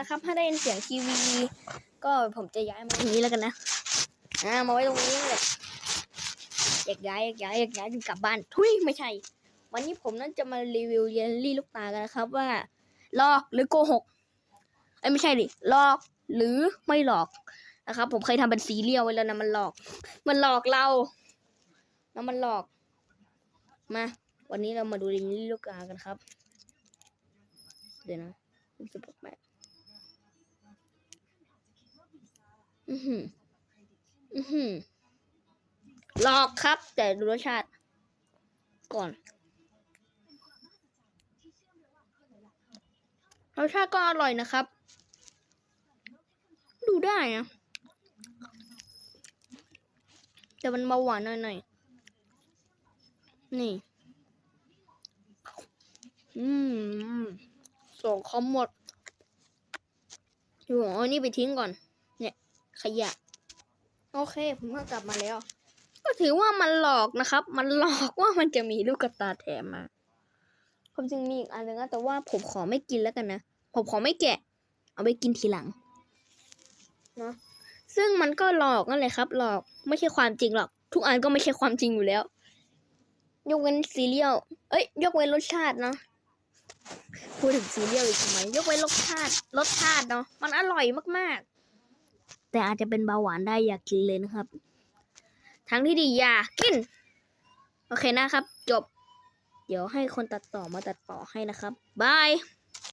นะครับ ถ้าได้ยินเสียงทีวี ก็ผมจะย้ายมาตรงนี้แล้วกันนะอ่ามาไว้ตรงนี้เลยอยากย้ายอยากย้ายอยากย้ายกลับบ้านทุยไม่ใช่ วันนี้ผมนั้นจะมารีวิวเยลลี่ลูกตากันนะครับว่าหลอกหรือโกหกไอ้ยไม่ใช่ดิหลอกหรือไม่หลอกนะครับ ผมเคยทำเป็นซีเรียลไว้แล้วนะมันหลอก มันหลอกเราแล้วมันหลอกมา วันนี้เรามาดูเยลลี่ลูกตากันครับ เดี๋ยวนะรู้สึกแปลกอือหืออือหือหลอกครับ แต่ดูรสชาติ ก่อน รสชาติก็อร่อยนะครับ ดูได้นะแต่มันเบาหวานหน่อยๆ นี่ อืม สองคำหมดอยู่เอานี่ไปทิ้งก่อน เนี่ยขยะ โอเค ผมก็กลับมาแล้ว ก็ถือว่ามันหลอกนะครับ มันหลอกว่ามันจะมีลูกกระตาแถมมา ผมจึงมีอีกอันหนึงนะแต่ว่าผมขอไม่กินแล้วกันนะ ผมขอไม่แกะ เอาไปกินทีหลังเนอะซึ่งมันก็หลอกนั่นแหละครับ หลอกไม่ใช่ความจริงหรอก ทุกอันก็ไม่ใช่ความจริงอยู่แล้ว ยกเว้นซีเรียลเอ้ย ยกเว้นรสชาติเนาะ พูดถึงซีเรียลอีกทำไมยกไว้นรสชาติรสชาติเนาะมันอร่อยมากๆ แต่อาจจะเป็นเบาหวานได้อยากกินเลยนะครับ ทั้งที่ดีอย่ากิน โอเคนะครับ จบ เดี๋ยวให้คนตัดต่อมาตัดต่อให้นะครับบาย